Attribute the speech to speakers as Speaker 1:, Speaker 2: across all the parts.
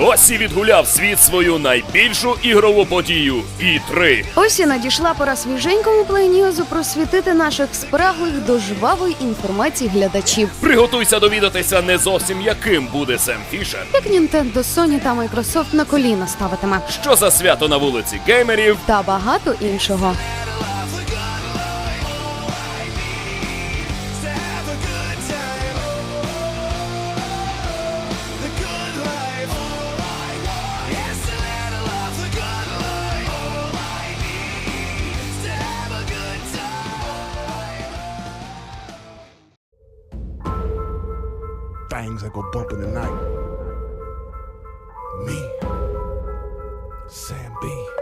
Speaker 1: Ось і відгуляв світ свою найбільшу ігрову подію і 3
Speaker 2: Ось і надійшла пора свіженькому плейнізу просвітити наших спраглих до жвавої інформації глядачів.
Speaker 1: Приготуйся довідатися не зовсім яким буде Сем Фішер.
Speaker 2: Як Nintendo, Sony та Microsoft на коліна ставитиме.
Speaker 1: Що за свято на вулиці геймерів?
Speaker 2: Та багато іншого.
Speaker 3: Sam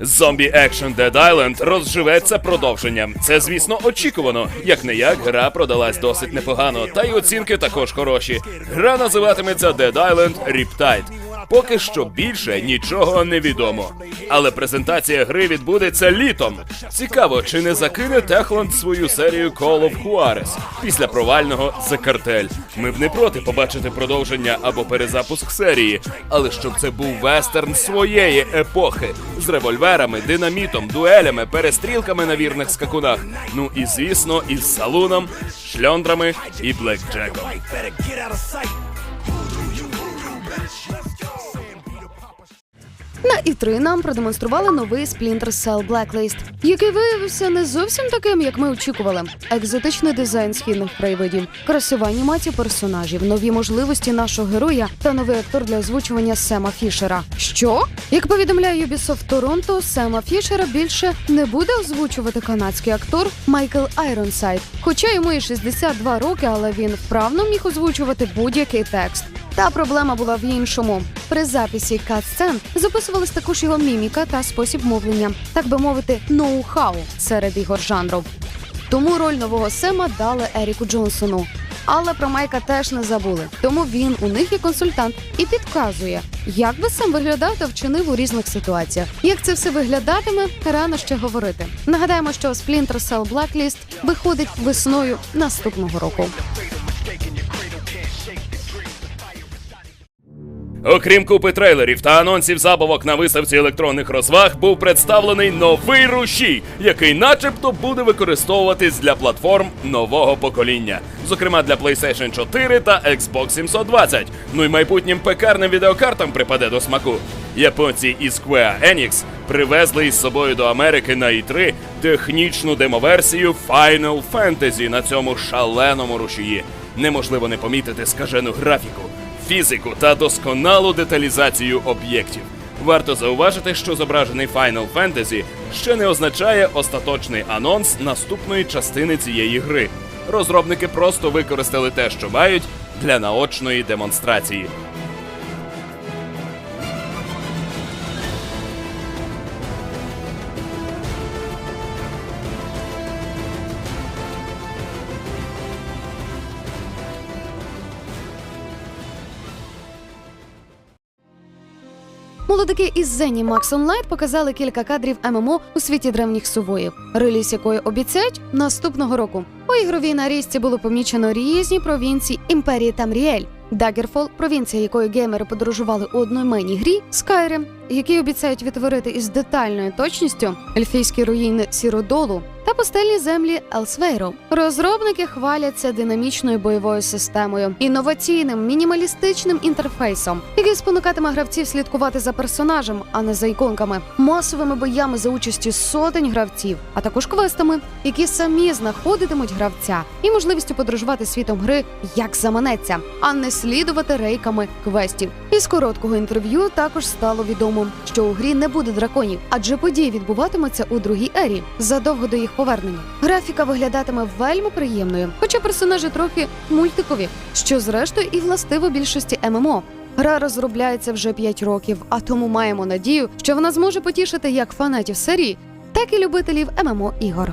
Speaker 1: Зомбі Action Dead Island розживеться продовженням. Це, звісно, очікувано. Як не як, гра продалась досить непогано, та й оцінки також хороші. Гра називатиметься Dead Island Riptide. Поки що більше нічого не відомо. Але презентація гри відбудеться літом. Цікаво, чи не закине Техланд свою серію Call of Juarez після провального The Cartel. Ми б не проти побачити продовження або перезапуск серії, але щоб це був вестерн своєї епохи з револьверами, динамітом, дуелями, перестрілками на вірних скакунах. Ну і звісно, із салуном, шльондрами і блекджеком.
Speaker 2: На І3 нам продемонстрували новий Splinter Cell Blacklist, який виявився не зовсім таким, як ми очікували. Екзотичний дизайн східних краєвидів, красива анімація персонажів, нові можливості нашого героя та новий актор для озвучування Сема Фішера. Що? Як повідомляє Ubisoft Торонто, Сема Фішера більше не буде озвучувати канадський актор Майкл Айронсайд. Хоча йому і 62 роки, але він вправно міг озвучувати будь-який текст. Та проблема була в іншому. При записі кат-сцен записувались також його міміка та спосіб мовлення, так би мовити, ноу-хау серед ігор жанру. Тому роль нового Сема дали Еріку Джонсону. Але про Майка теж не забули. Тому він у них є консультант і підказує, як би Сем виглядав та вчинив у різних ситуаціях. Як це все виглядатиме, рано ще говорити. Нагадаємо, що Splinter Cell Blacklist виходить весною наступного року.
Speaker 1: Окрім купи трейлерів та анонсів забавок на виставці електронних розваг, був представлений новий рушій, який, начебто, буде використовуватись для платформ нового покоління, зокрема для PlayStation 4 та Xbox 720. Ну і майбутнім пекарним відеокартам припаде до смаку. Японці із Square Enix привезли із собою до Америки на E3 технічну демоверсію Final Fantasy на цьому шаленому рушії. Неможливо не помітити скажену графіку фізику та досконалу деталізацію об'єктів. Варто зауважити, що зображений Final Fantasy ще не означає остаточний анонс наступної частини цієї гри. Розробники просто використали те, що мають для наочної демонстрації.
Speaker 2: Молодики із Zenimax Online показали кілька кадрів ММО у світі древніх сувоїв, реліз якої обіцяють наступного року. У ігровій нарізці було помічено різні провінції імперії Тамріель. Даггерфол, провінція якої геймери подорожували у одноіменній грі, Skyrim, які обіцяють відтворити із детальною точністю ельфійські руїни Сіродолу та пустельні землі Елсвейру. Розробники хваляться динамічною бойовою системою, інноваційним мінімалістичним інтерфейсом, який спонукатиме гравців слідкувати за персонажем, а не за іконками, масовими боями за участі сотень гравців, а також квестами, які самі знаходитимуть гравця, і можливістю подорожувати світом гри як заманеться, а не слідувати рейками квестів. Із короткого інтерв'ю також стало відомо, що у грі не буде драконів, адже події відбуватимуться у другій ері задовго до їх повернення. Графіка виглядатиме вельми приємною, хоча персонажі трохи мультикові, що зрештою і властиво більшості ММО. Гра розробляється вже 5 років, а тому маємо надію, що вона зможе потішити як фанатів серії, так і любителів ММО ігор.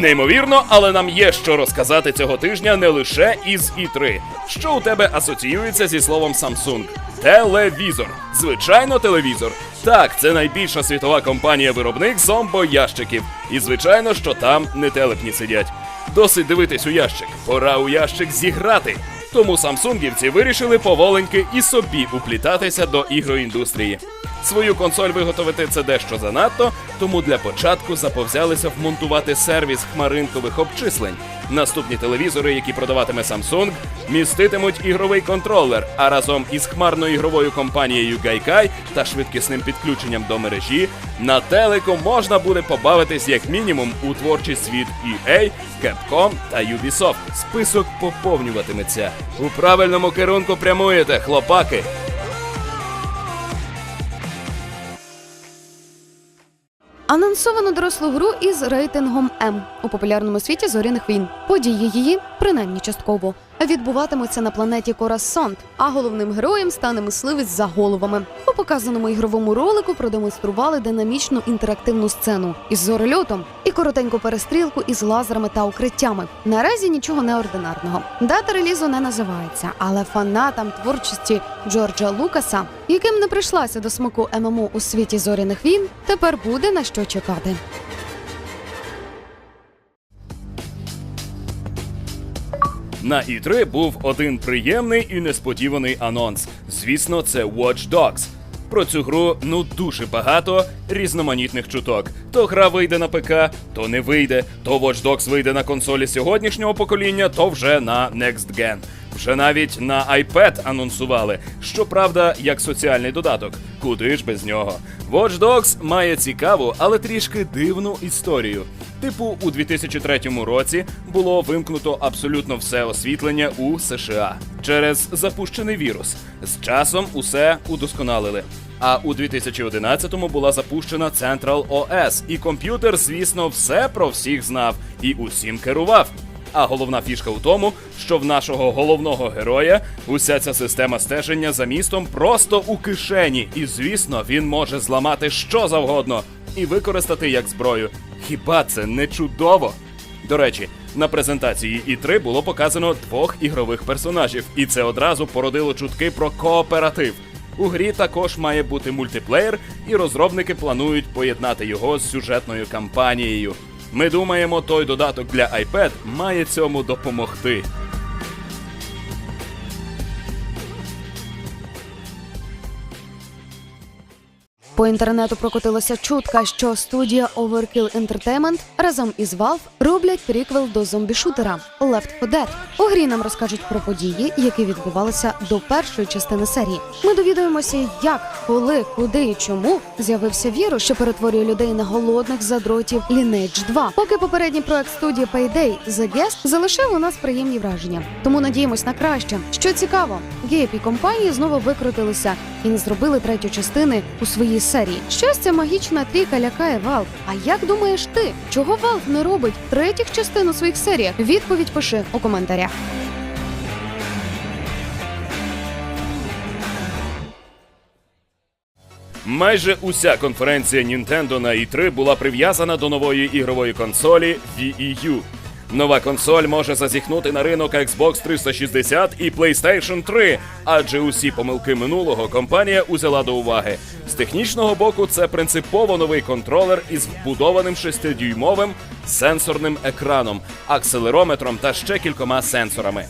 Speaker 1: Неймовірно, але нам є що розказати цього тижня не лише із І3. Що у тебе асоціюється зі словом Samsung? телевізор. Звичайно, телевізор. Так, це найбільша світова компанія-виробник зомбоящиків. І звичайно, що там не телепні сидять. Досить дивитись у ящик. Пора у ящик зіграти. Тому самсунгівці вирішили поволеньки і собі уплітатися до ігроіндустрії. Свою консоль виготовити це дещо занадто, тому для початку заповзялися вмонтувати сервіс хмаринкових обчислень. Наступні телевізори, які продаватиме Samsung, міститимуть ігровий контролер, а разом із хмарною ігровою компанією Gaikai та швидкісним підключенням до мережі на телеку можна буде побавитись як мінімум у творчість від EA, Capcom та Ubisoft. Список поповнюватиметься. У правильному керунку прямуєте, хлопаки.
Speaker 2: Анонсовано дорослу гру із рейтингом М у популярному світі зоряних війн. Події її, принаймні частково, відбуватимуться на планеті Корасонт, а головним героєм стане мисливець за головами. У показаному ігровому ролику продемонстрували динамічну інтерактивну сцену із зорольотом і коротеньку перестрілку із лазерами та укриттями. Наразі нічого неординарного. Дата релізу не називається, але фанатам творчості Джорджа Лукаса, яким не прийшлася до смаку ММО у світі зоряних війн, тепер буде на що чекати.
Speaker 1: На І3 був один приємний і несподіваний анонс. Звісно, це Watch Dogs. Про цю гру ну дуже багато різноманітних чуток. То гра вийде на ПК, то не вийде, то Watch Dogs вийде на консолі сьогоднішнього покоління, то вже на Next Gen. Вже навіть на iPad анонсували. Щоправда, як соціальний додаток. Куди ж без нього? Watch Dogs має цікаву, але трішки дивну історію. Типу, у 2003 році було вимкнуто абсолютно все освітлення у США через запущений вірус. З часом усе удосконалили. А у 2011-му була запущена Central OS, і комп'ютер, звісно, все про всіх знав і усім керував. А головна фішка у тому, що в нашого головного героя уся ця система стеження за містом просто у кишені, і звісно, він може зламати що завгодно і використати як зброю. Хіба це не чудово? До речі, на презентації І3 було показано двох ігрових персонажів, і це одразу породило чутки про кооператив. У грі також має бути мультиплеєр, і розробники планують поєднати його з сюжетною кампанією. Ми думаємо, той додаток для iPad має цьому допомогти.
Speaker 2: По інтернету прокотилася чутка, що студія Overkill Entertainment разом із Valve роблять приквел до зомбі-шутера Left 4 Dead. У грі нам розкажуть про події, які відбувалися до першої частини серії. Ми довідаємося, як, коли, куди і чому з'явився вірус, що перетворює людей на голодних задротів Lineage 2. Поки попередній проект студії Payday The Guest залишив у нас приємні враження. Тому надіємось на краще. Що цікаво, гейп і компанії знову викрутилися і не зробили третю частини у своїй серії. Щось ця магічна трійка лякає Valve. А як думаєш ти, чого Valve не робить третіх частин у своїх серіях? Відповідь пиши у коментарях.
Speaker 1: Майже уся конференція Nintendo на E3 була прив'язана до нової ігрової консолі Wii. Нова консоль може зазіхнути на ринок Xbox 360 і PlayStation 3, адже усі помилки минулого компанія узяла до уваги. З технічного боку, це принципово новий контролер із вбудованим 6-дюймовим сенсорним екраном, акселерометром та ще кількома сенсорами.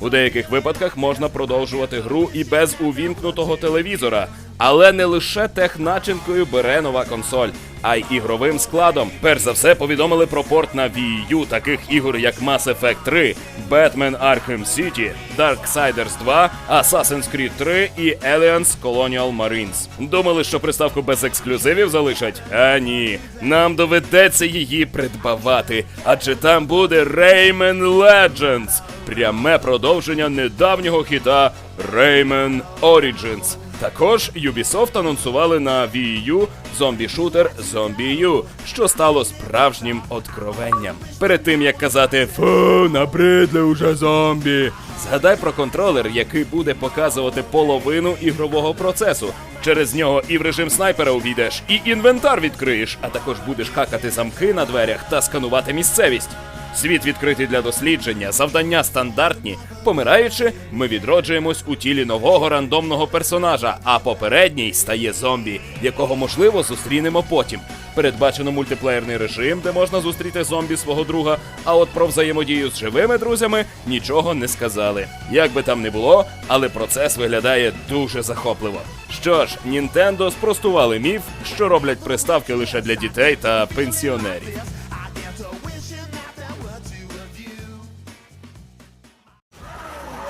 Speaker 1: У деяких випадках можна продовжувати гру і без увімкнутого телевізора, але не лише техначинкою бере нова консоль, а й ігровим складом. Перш за все повідомили про порт на Wii U таких ігор, як Mass Effect 3, Batman Arkham City, Darksiders 2, Assassin's Creed 3 і Aliens Colonial Marines. Думали, що приставку без ексклюзивів залишать? А ні, нам доведеться її придбавати, адже там буде Rayman Legends, пряме продовження недавнього хіта Rayman Origins. Також Ubisoft анонсували на Wii U зомбі-шутер Zombie U, що стало справжнім откровенням. Перед тим як казати фу, набридли уже зомбі. Згадай про контролер, який буде показувати половину ігрового процесу. Через нього і в режим снайпера увійдеш, і інвентар відкриєш, а також будеш хакати замки на дверях та сканувати місцевість. Світ відкритий для дослідження, завдання стандартні. Помираючи, ми відроджуємось у тілі нового рандомного персонажа, а попередній стає зомбі, якого можливо зустрінемо потім. Передбачено мультиплеєрний режим, де можна зустріти зомбі свого друга. А от про взаємодію з живими друзями нічого не сказали. Як би там не було, але процес виглядає дуже захопливо. Що ж, Нінтендо спростували міф, що роблять приставки лише для дітей та пенсіонерів.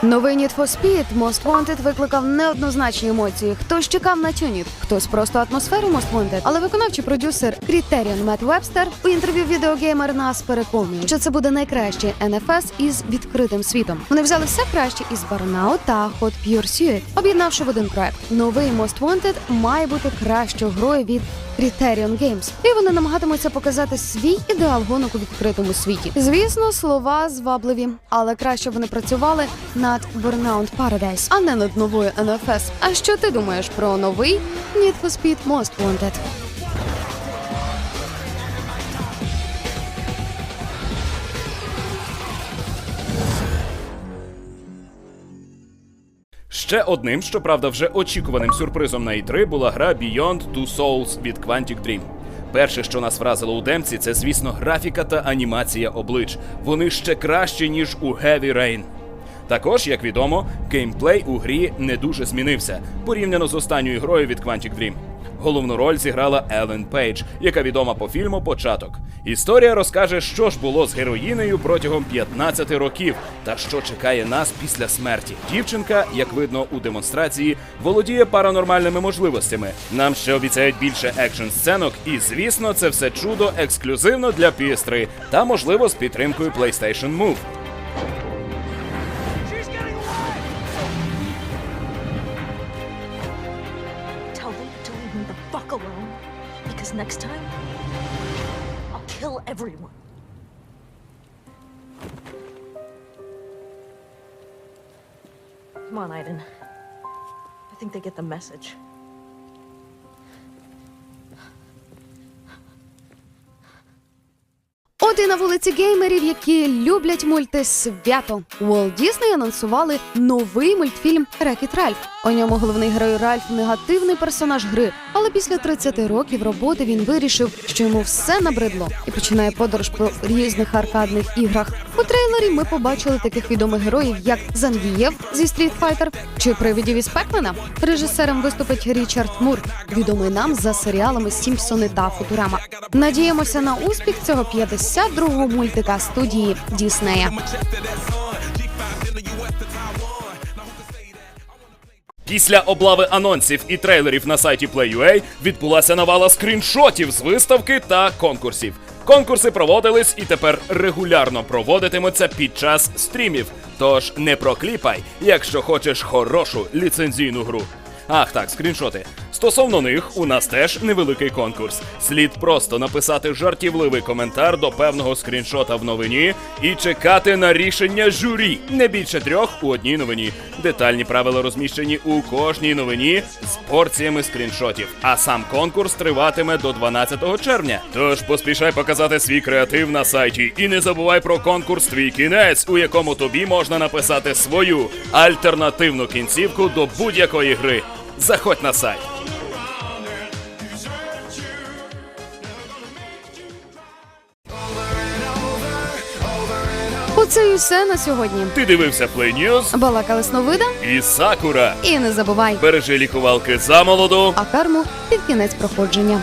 Speaker 2: Новий Need for Speed Most Wanted викликав неоднозначні емоції. Хтось чекав на тюнінг, хтось просто атмосферу Most Wanted. Але виконавчий продюсер Criterion Мет Вебстер у інтерв'ю відеогеймер нас переконує, що це буде найкращий NFS із відкритим світом. Вони взяли все краще із Burnout та Hot Pursuit, об'єднавши в один проект. Новий Most Wanted має бути кращою грою від Criterion Games. І вони намагатимуться показати свій ідеал гонок у відкритому світі. Звісно, слова звабливі, але краще вони працювали над Burnout Paradise, а не над новою NFS. А що ти думаєш про новий Need for Speed Most Wanted?
Speaker 1: Ще одним, щоправда, вже очікуваним сюрпризом на E3 була гра Beyond Two Souls від Quantic Dream. Перше, що нас вразило у демці, це, звісно, графіка та анімація облич. Вони ще кращі, ніж у Heavy Rain. Також, як відомо, геймплей у грі не дуже змінився порівняно з останньою грою від Quantic Dream. Головну роль зіграла Елен Пейдж, яка відома по фільму Початок. Історія розкаже, що ж було з героїнею протягом 15 років та що чекає нас після смерті. Дівчинка, як видно у демонстрації, володіє паранормальними можливостями. Нам ще обіцяють більше екшн сценок, і звісно, це все чудо ексклюзивно для PS3 та можливо з підтримкою PlayStation Move.
Speaker 3: Next time, I'll kill everyone. Come on, Aiden. I think they get the message.
Speaker 2: От і на вулиці геймерів, які люблять мультисвято. Walt Disney анонсували новий мультфільм Рекіт Ральф. У ньому головний герой Ральф негативний персонаж гри. Але після 30 років роботи він вирішив, що йому все набридло, і починає подорож по різних аркадних іграх. У трейлері ми побачили таких відомих героїв, як Зангієв зі Street Fighter чи привидів із Пекмена. Режисером виступить Річард Мур, відомий нам за серіалами Сімпсони та Футурама. Надіємося на успіх цього 52-го мультика студії Діснея.
Speaker 1: Після облави анонсів і трейлерів на сайті Play.ua відбулася навала скріншотів з виставки та конкурсів. Конкурси проводились і тепер регулярно проводитимуться під час стрімів. Тож не прокліпай, якщо хочеш хорошу ліцензійну гру. Ах так, скріншоти. Стосовно них, у нас теж невеликий конкурс. Слід просто написати жартівливий коментар до певного скріншота в новині і чекати на рішення журі. Не більше трьох у одній новині. Детальні правила розміщені у кожній новині з порціями скріншотів. А сам конкурс триватиме до 12 червня. Тож поспішай показати свій креатив на сайті і не забувай про конкурс Твій кінець, у якому тобі можна написати свою альтернативну кінцівку до будь-якої гри. Заходь на сайт.
Speaker 2: Оце і все на сьогодні.
Speaker 1: Ти дивився Play News
Speaker 2: Балакали Сновида
Speaker 1: і Сакура.
Speaker 2: і не забувай,
Speaker 1: Бережи лікувалки замолоду.
Speaker 2: а карму під кінець проходження.